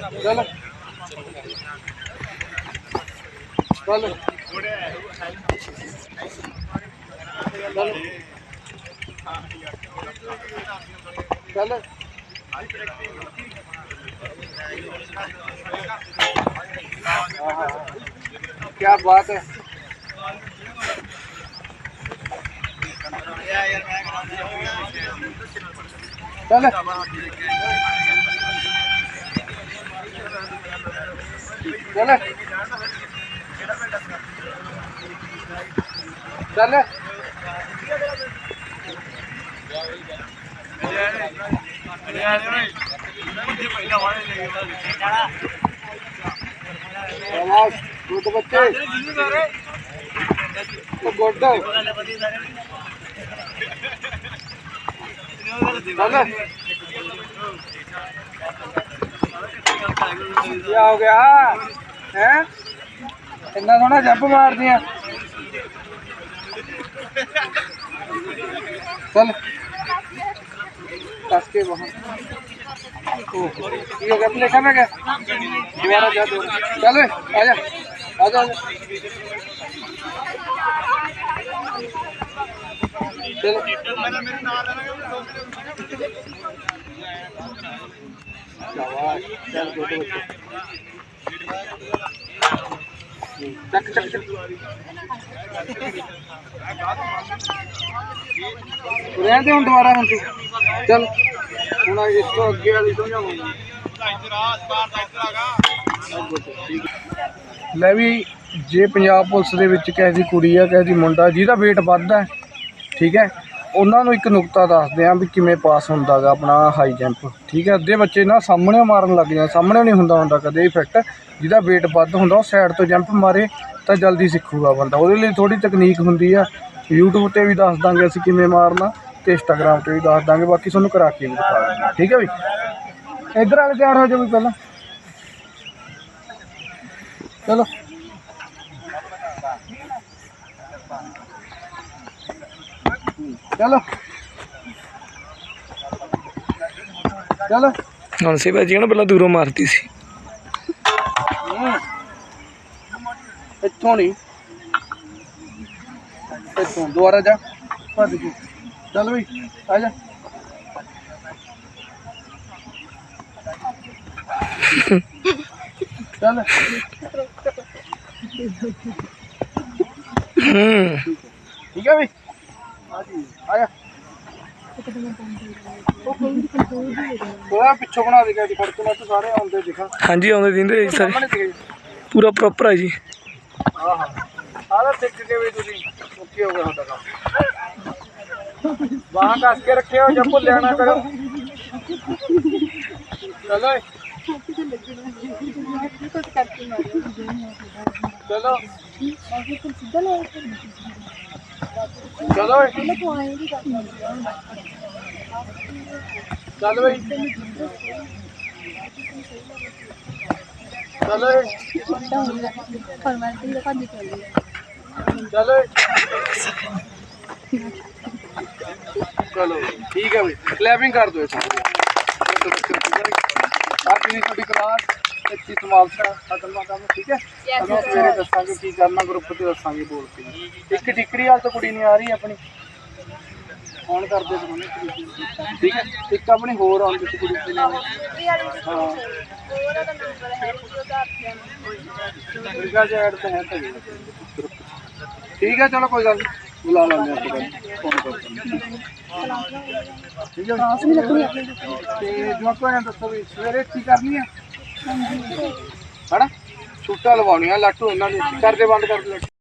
ਚੱਲ। ਚੱਲ। ਚੱਲ। ਕੀ ਬਾਤ ਹੈ। ਚੱਲ। ਚੱਲ। ਚੱਲ। ਬਲਾਸ ਗੁੱਡ ਬੱਚੇ। ਗੁੱਡ। ਚੱਲ। ਕੀ ਹੋ ਗਿਆ? हो सोना जंप मार दिया चल कस के वहाँ ये गया दोबारा जा दो चल आजा आजा आजा चलो ਰਹਿਣ ਦੇ ਹੁਣ ਦੁਬਾਰਾ ਹੁਣ ਤੂੰ ਚੱਲ, ਹੁਣ ਇਸ ਤੋਂ ਅੱਗੇ ਵਾਲੀ ਸਮਝਾਵਾਂਗਾ। ਲੈ ਵੀ, ਜੇ ਪੰਜਾਬ ਪੁਲਿਸ ਦੇ ਵਿੱਚ ਕਿਸੇ ਦੀ ਕੁੜੀ ਆ, ਕਿਸੇ ਦੀ ਮੁੰਡਾ, ਜਿਹਦਾ ਵੇਟ ਵੱਧਦਾ ਠੀਕ ਹੈ ਉਹਨਾਂ ਨੂੰ ਇੱਕ ਨੁਕਤਾ ਦੱਸਦੇ ਆ ਵੀ ਕਿਵੇਂ ਪਾਸ ਹੁੰਦਾਗਾ ਆਪਣਾ ਹਾਈ ਜੰਪ ਠੀਕ ਹੈ ਅੱਧੇ ਬੱਚੇ ਨਾ ਸਾਹਮਣੇ ਮਾਰਨ ਲੱਗ ਜਾਂਦੇ, ਸਾਹਮਣੇ ਨਹੀਂ ਹੁੰਦਾ ਹੁੰਦਾ ਕਦੇ ਇਫੈਕਟ ਜਿਹਦਾ weight ਵੱਧ ਹੁੰਦਾ, ਉਹ ਸਾਈਡ ਤੋਂ ਜੰਪ ਮਾਰੇ ਤਾਂ ਜਲਦੀ ਸਿੱਖੂਗਾ ਬੰਦਾ। ਉਹਦੇ ਲਈ ਥੋੜੀ ਤਕਨੀਕ ਹੁੰਦੀ ਆ। YouTube ਤੇ ਵੀ ਦੱਸ ਦਾਂਗੇ ਅਸੀਂ ਕਿਵੇਂ ਮਾਰਨਾ ਤੇ Instagram ਤੇ ਵੀ ਦੱਸ ਦਾਂਗੇ। ਬਾਕੀ ਤੁਹਾਨੂੰ ਕਰਾ ਕੇ ਵੀ ਦਿਖਾ ਦਾਂਗੇ। ਠੀਕ ਹੈ ਵੀ? ਇੱਧਰ ਵਾਲੇ ਤਿਆਰ ਹੋ ਜਾਓ ਵੀ ਪਹਿਲਾਂ। ਚਲੋ। ਚਲੋ। ਚਲੋ। ਹੁਣ ਸੇ ਭਾਜੀ ਨਾ ਪਹਿਲਾਂ ਦੂਰੋਂ ਮਾਰਦੀ ਸੀ। ਇੱਥੋਂ ਨਹੀਂ। ਇੱਥੋਂ ਦੁਬਾਰਾ ਜਾ। ਭੱਜ ਕੇ। ਚੱਲ ਵੀ ਆ ਜਾ। ਚੱਲ। ਹੂੰ। ਠੀਕ ਹੈ ਜਾ ਉਹ ਪਿੱਛੋਂ ਬਣਾ ਦੇ ਗੱਡੀ ਖੜ ਕੇ ਮੈਂ ਤਾਂ ਸਾਰੇ ਆਉਂਦੇ ਦਿਖਾ। ਹਾਂਜੀ ਆਉਂਦੇ ਦਿੰਦੇ ਜੀ ਸਾਰੇ। ਪੂਰਾ ਪ੍ਰੋਪਰ ਆ ਜੀ। ਹਾਂ ਹਾਂ ਆਹ ਸਿੱਖ ਕੇ ਵੀ ਤੁਸੀਂ ਓਕੇ ਹੋ ਗਿਆ ਤੁਹਾਡਾ ਕੰਮ। ਬਾਹਾਂ ਕੱਸ ਕੇ ਰੱਖਿਓ ਜਾਂ ਭੁੱਲਿਆ ਨਾ ਕਰੋ। ਚਲੋ ਏ, ਚਲੋ ਚਲੋ ਬਈ। ਚਲੋ ਏ, ਚਲੋ ਠੀਕ ਹੈ ਬਈ। ਕਲੈਪਿੰਗ ਕਰ ਦਿਓ ਸਾਰੇ ਆਪ ਜੀ ਤੁਹਾਡੀ ਕਲਾਸ ਇੱਥੇ ਸਮਾਪਤ ਖਤਮ ਕੰਮ ਠੀਕ ਹੈ? ਤੁਹਾਨੂੰ ਸਵੇਰੇ ਦੱਸਾਂਗੇ ਕੀ ਕਰਨਾ ਗਰੁੱਪ ਤੇ ਦੱਸਾਂਗੇ ਬੋਲ ਕੇ। ਇੱਕ ਟਿਕੜੀ ਵਾਲ ਤੋਂ ਕੁੜੀ ਨਹੀਂ ਆ ਰਹੀ ਆਪਣੀ। ਫੋਨ ਕਰਦੇ ਤੁਹਾਨੂੰ ਠੀਕ ਹੈ? ਇੱਕ ਆਪਣੀ ਹੋਰ ਆਉਂਦੀ ਸੀ ਕੁੜੀ ਤੇ ਨਾਲ। ਹਾਂ। ਰਿਗਾ ਐਡ ਤਾਂ ਹੈ ਤਾਂ ਜੀ। ਠੀਕ ਹੈ ਚਲੋ ਕੋਈ ਗੱਲ ਨਹੀਂ ਬੁਲਾ ਲੈਂਦੇ ਆਪਾਂ ਫੋਨ ਕਰਦੇ ਠੀਕ ਹੈ? ਤੇ ਜਵਾਕਾਂ ਨੇ ਦੱਸੋ ਵੀ ਸਵੇਰੇ ਕੀ ਕਰਨੀ ਹੈ? ਹਣਾ ਛੁੱਟਾ ਲਵਾਉਣੀਆਂ ਲਾਟੂ ਇਹਨਾਂ ਨੂੰ ਕਰਦੇ ਬੰਦ ਕਰ ਦੇ